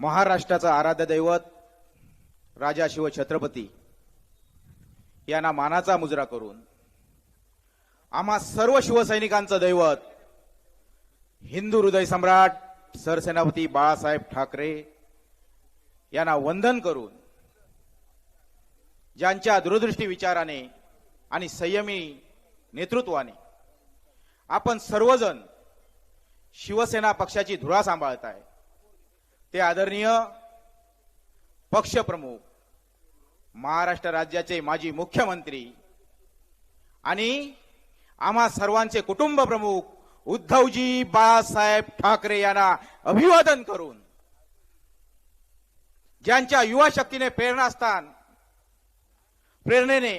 महाराष्ट्राचं आराध्य दैवत राजा शिव छत्रपती यांना मानाचा मुजरा करून आम्हा सर्व शिवसैनिकांचं दैवत हिंदू हृदय सम्राट सरसेनापती बाळासाहेब ठाकरे यांना वंदन करून ज्यांच्या दूरदृष्टी विचाराने आणि संयमी नेतृत्वाने आपण सर्वजण शिवसेना पक्षाची धुरा सांभाळत आहे. ते आदरणीय पक्षप्रमुख महाराष्ट्र राज्याचे माजी मुख्यमंत्री आणि आम्हा सर्वांचे कुटुंब प्रमुख उद्धवजी बाळासाहेब ठाकरे यांना अभिवादन करून ज्यांच्या युवा शक्तीने प्रेरणास्थान प्रेरणेने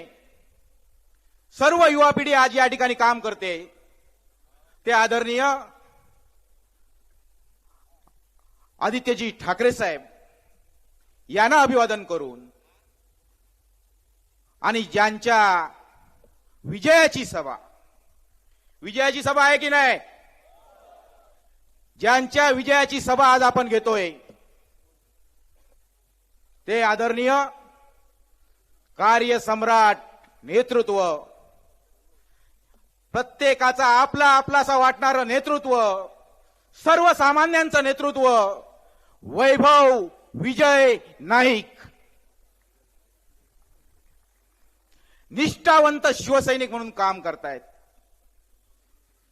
सर्व युवा पिढी आज या ठिकाणी काम करते ते आदरणीय आदित्यजी ठाकरे साहेब यांना अभिवादन करून आणि ज्यांच्या विजयाची सभा विजयाची सभा आहे की नाही? ज्यांच्या विजयाची सभा आज आपण घेतोय ते आदरणीय कार्यसम्राट नेतृत्व प्रत्येकाचा आपला आपलासा वाटणारं नेतृत्व सर्वसामान्यांचं नेतृत्व वैभव विजय नाईक. निष्ठावंत शिवसैनिक म्हणून काम करतायत.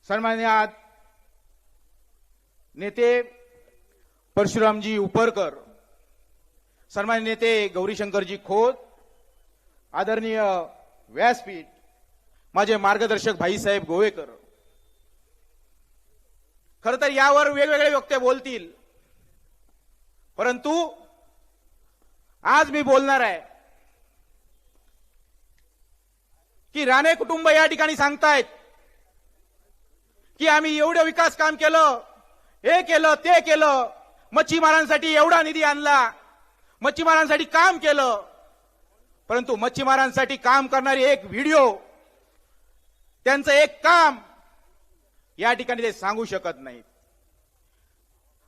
सन्मान्यात नेते परशुरामजी उपरकर सन्मान्य नेते गौरीशंकरजी खोत आदरणीय व्यासपीठ माझे मार्गदर्शक भाईसाहेब गोवेकर. खर तर यावर वेगवेगळे वक्ते बोलतील. परंतु आज मी बोलणार आहे की राणे कुटुंब या ठिकाणी सांगतायत की आम्ही एवढं विकास काम केलं हे केलं ते केलं मच्छीमारांसाठी एवढा निधी आणला मच्छीमारांसाठी काम केलं परंतु मच्छीमारांसाठी काम करणारी एक व्हिडिओ त्यांचं एक काम या ठिकाणी ते सांगू शकत नाहीत.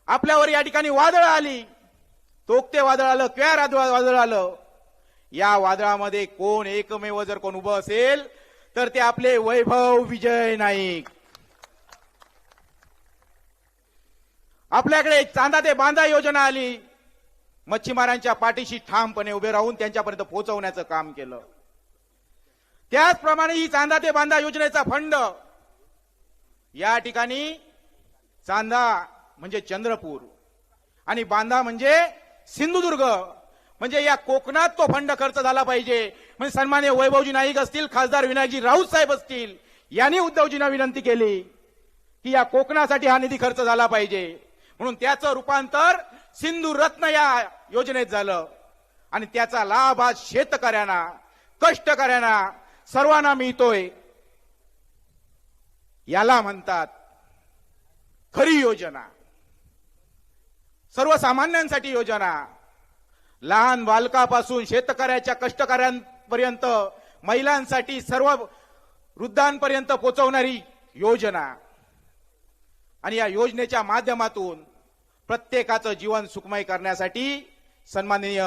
आपल्यावर या ठिकाणी वादळ आली. तोकते वादळ आलं क्यार वादळ आलं? या वादळामध्ये कोण एकमेव जर कोण उभं असेल तर ते आपले वैभव विजय नाईक. आपल्याकडे चांदा ते बांधा योजना आली. मच्छीमारांच्या पाठीशी ठामपणे उभे राहून त्यांच्यापर्यंत पोहोचवण्याचं काम केलं. त्याचप्रमाणे ही चांदा ते बांधा योजनेचा फंड. या ठिकाणी चांदा म्हणजे चंद्रपूर आणि बांधा म्हणजे सिंधुदुर्ग. म्हणजे या कोकणात तो फंड खर्च झाला पाहिजे. म्हणजे सन्मान्य वैभवजी नाईक असतील खासदार विनायकजी राऊत साहेब असतील यांनी उद्धवजींना विनंती केली की या कोकणासाठी हा निधी खर्च झाला पाहिजे. म्हणून त्याचं रूपांतर सिंधू रत्न या योजनेत झालं. आणि त्याचा लाभ आज शेतकऱ्यांना कष्टकऱ्यांना सर्वांना मिळतोय. याला म्हणतात खरी योजना. सर्वसामान्यांसाठी योजना. लहान बालकापासून शेतकऱ्याच्या कष्टकऱ्यांपर्यंत महिलांसाठी सर्व वृद्धांपर्यंत पोचवणारी योजना. आणि या योजनेच्या माध्यमातून प्रत्येकाचं जीवन सुखमय करण्यासाठी सन्माननीय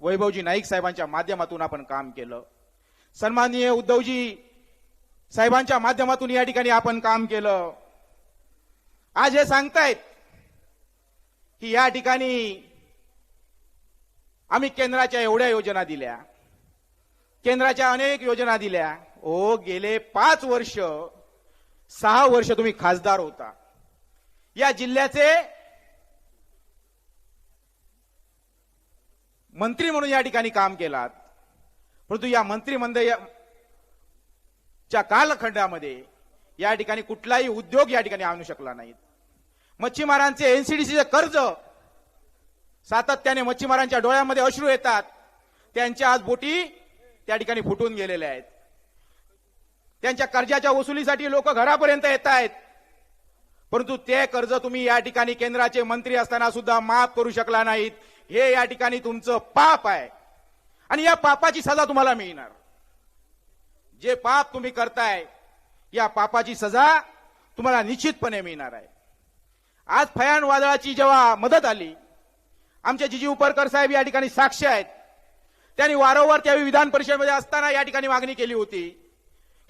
वैभवजी नाईक साहेबांच्या माध्यमातून आपण काम केलं. सन्माननीय उद्धवजी साहेबांच्या माध्यमातून या ठिकाणी आपण काम केलं. आज हे सांगतायत की या ठिकाणी आम्ही केंद्राच्या एवढ्या योजना दिल्या. केंद्राच्या अनेक योजना दिल्या. ओ गेले पाच वर्ष सहा वर्ष तुम्ही खासदार होता. या जिल्ह्याचे मंत्री म्हणून या ठिकाणी काम केलात. परंतु या मंत्रिमंडळच्या कालखंडामध्ये या ठिकाणी कुठलाही उद्योग या ठिकाणी आणू शकला नाहीत. मच्छीमारांचे एनसीडीसीचे कर्ज सातत्याने मच्छीमारांच्या डोळ्यामध्ये अश्रू येतात. त्यांच्या आज बोटी त्या ठिकाणी फुटून गेलेल्या आहेत. त्यांच्या कर्जाच्या वसुलीसाठी लोक घरापर्यंत येत आहेत. परंतु ते कर्ज तुम्ही या ठिकाणी केंद्राचे मंत्री असताना सुद्धा माफ करू शकला नाहीत. हे या ठिकाणी तुमचं पाप आहे. आणि या पापाची सजा तुम्हाला मिळणार. जे पाप तुम्ही करताय या पापाची सजा तुम्हाला निश्चितपणे मिळणार आहे. आज फयान वादळाची जेव्हा मदत आली आमचे जिजी उपरकर साहेब या ठिकाणी साक्ष आहेत. त्यांनी वारंवार त्यावेळी विधान परिषदेमध्ये असताना या ठिकाणी मागणी केली होती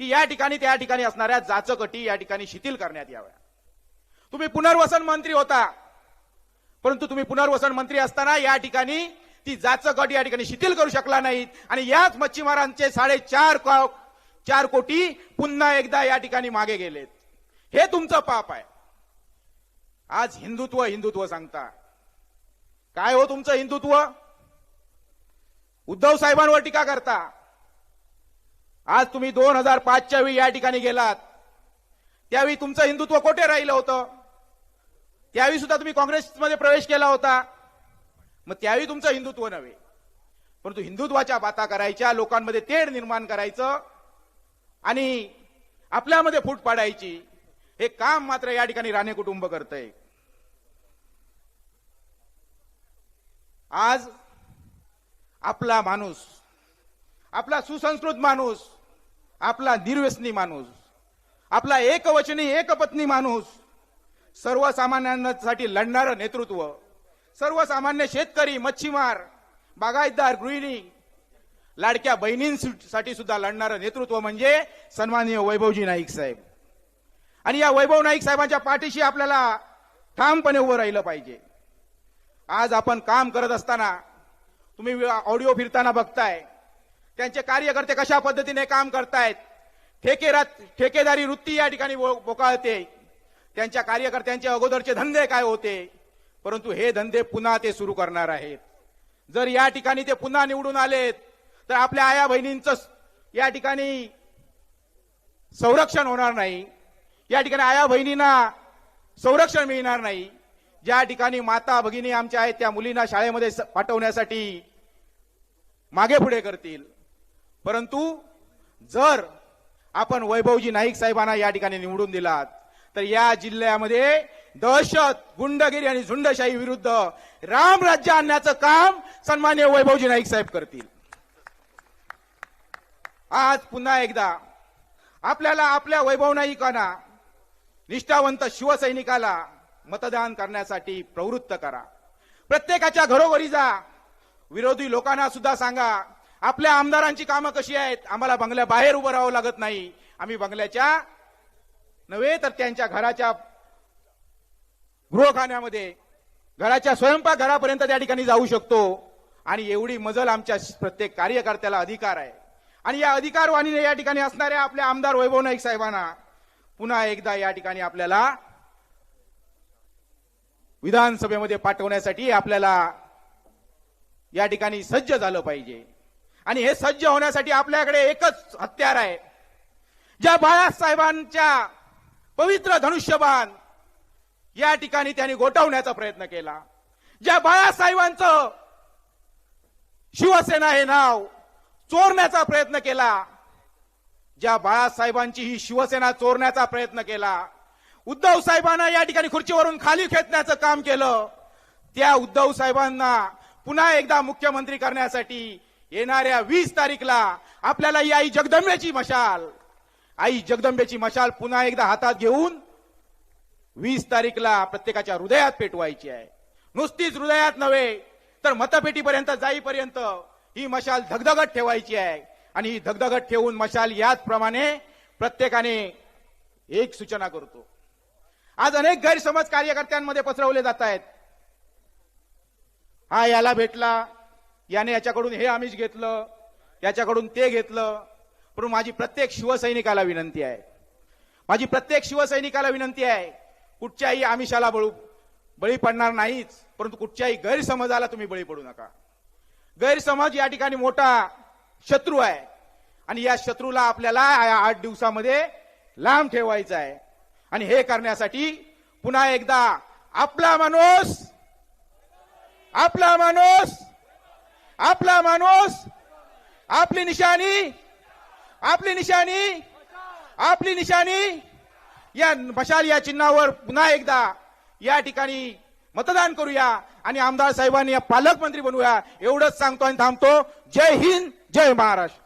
की या ठिकाणी त्या ठिकाणी असणाऱ्या जाचकटी या ठिकाणी शिथिल करण्यात याव्या. तुम्ही पुनर्वसन मंत्री होता परंतु तुम्ही पुनर्वसन मंत्री असताना या ठिकाणी ती जाचकट या ठिकाणी शिथिल करू शकला नाहीत आणि याच मच्छीमारांचे साडेचार चार कोटी पुन्हा एकदा या ठिकाणी मागे गेलेत. हे तुमचं पाप आहे. आज हिंदुत्व हिंदुत्व सांगता. काय हो तुमचं हिंदुत्व? उद्धव साहेबांवर टीका करता. आज तुम्ही दोन हजार पाचच्या वेळी या ठिकाणी गेलात. त्यावेळी तुमचं हिंदुत्व कोठे राहिलं होतं? त्यावेळी सुद्धा तुम्ही काँग्रेसमध्ये प्रवेश केला होता. मग त्यावेळी तुमचं हिंदुत्व नव्हे. परंतु हिंदुत्वाच्या बाता करायच्या लोकांमध्ये तेढ निर्माण करायचं आणि आपल्यामध्ये फूट पाडायची. हे काम मात्र या ठिकाणी राणे कुटुंब करतंय. आज आपला माणूस आपला सुसंस्कृत माणूस आपला निर्व्यसनी माणूस आपला एकवचनी एकपत्नी माणूस सर्वसामान्यांसाठी लढणारं नेतृत्व सर्वसामान्य शेतकरी मच्छीमार बागायतदार गृहिणी लाडक्या बहिणींसाठी सुद्धा लढणारं नेतृत्व म्हणजे सन्माननीय वैभवजी नाईक साहेब. आणि या वैभव नाईक साहेबांच्या पाठीशी आपल्याला ठामपणे उभं राहिलं पाहिजे. आज आपण काम करत असताना तुम्ही ऑडिओ फिरताना बघताय त्यांचे कार्यकर्ते कशा पद्धतीने काम करतायत ठेकेरात ठेकेदारी वृत्ती या ठिकाणी बोकाळते त्यांच्या कार्यकर्त्यांचे अगोदरचे धंदे काय होते परंतु हे धंदे पुन्हा ते सुरू करणार आहेत. जर या ठिकाणी ते पुन्हा निवडून आलेत तर आपल्या आया बहिणींचं या ठिकाणी संरक्षण होणार नाही. या ठिकाणी आया बहिणींना संरक्षण मिळणार नाही. ज्या ठिकाणी माता भगिनी आमच्या आहेत त्या मुलींना शाळेमध्ये पाठवण्यासाठी मागे पुढे करतील. परंतु जर आपण वैभवजी नाईक साहेबांना या ठिकाणी निवडून दिलात तर या जिल्ह्यामध्ये दहशत गुंडगिरी आणि झुंडशाही विरुद्ध रामराज्य आणण्याचं काम सन्मान्य वैभवजी नाईक साहेब करतील. आज पुन्हा एकदा आपल्याला आपल्या वैभव नाईकांना निष्ठावंत शिवसैनिकाला मतदान करण्यासाठी प्रवृत्त करा. प्रत्येकाच्या घरोघरी जा. विरोधी लोकांना सुद्धा सांगा आपल्या आमदारांची कामं कशी आहेत? आम्हाला बंगल्या बाहेर उभं राहावं लागत नाही. आम्ही बंगल्याच्या नव्हे तर त्यांच्या घराच्या गृहखान्यामध्ये घराच्या स्वयंपाक घरापर्यंत त्या ठिकाणी जाऊ शकतो. आणि एवढी मजल आमच्या प्रत्येक कार्यकर्त्याला अधिकार आहे. आणि या अधिकारवाणीने या ठिकाणी असणाऱ्या आपल्या आमदार वैभव नाईक साहेबांना पुन्हा एकदा या ठिकाणी आपल्याला विधानसभेमध्ये पाठवण्यासाठी आपल्याला या ठिकाणी सज्ज झालं पाहिजे. आणि हे सज्ज होण्यासाठी आपल्याकडे एकच हत्यार आहे. ज्या बाळासाहेबांच्या पवित्र धनुष्यबाण या ठिकाणी त्यांनी गोठवण्याचा प्रयत्न केला. ज्या बाळासाहेबांचं शिवसेना हे नाव चोरण्याचा प्रयत्न केला. ज्या बाळासाहेबांची ही शिवसेना चोरण्याचा प्रयत्न केला उद्धव साहेबांना या ठिकाणी खुर्चीवरून खाली खेचण्याचं काम केलं त्या उद्धव साहेबांना पुन्हा एकदा मुख्यमंत्री करण्यासाठी येणाऱ्या वीस तारीखला आपल्याला ही आई जगदंबेची मशाल आई जगदंबेची मशाल पुन्हा एकदा हातात घेऊन वीस तारीखला प्रत्येकाच्या हृदयात पेटवायची आहे. नुसतीच हृदयात नव्हे तर मतपेटीपर्यंत जाईपर्यंत ही मशाल धगधगत ठेवायची आहे. आणि ही धगधगत ठेवून मशाल याचप्रमाणे प्रत्येकाने एक सूचना करतो. आज अनेक गैरसमज कार्यकर्त्यांमध्ये पसरवले जात आहेत. हा याला भेटला याने याच्याकडून हे आमिष घेतलं याच्याकडून ते घेतलं. पण माझी प्रत्येक शिवसैनिकाला विनंती आहे. माझी प्रत्येक शिवसैनिकाला विनंती आहे कुठच्याही आमिषाला बळू बळी पडणार नाहीच परंतु कुठच्याही गैरसमजाला तुम्ही बळी पडू नका. गैरसमज या ठिकाणी मोठा शत्रू आहे. आणि या शत्रूला आपल्याला या आठ दिवसामध्ये लांब ठेवायचं आहे. आणि हे करण्यासाठी पुन्हा एकदा आपला माणूस आपला माणूस आपला माणूस आपली निशाणी आपली निशाणी आपली निशाणी या मशाल या चिन्हावर पुन्हा एकदा या ठिकाणी मतदान करूया. आणि आमदार साहेबांनी या पालकमंत्री बनवूया एवढंच सांगतो आणि थांबतो. जय हिंद. जय महाराष्ट्र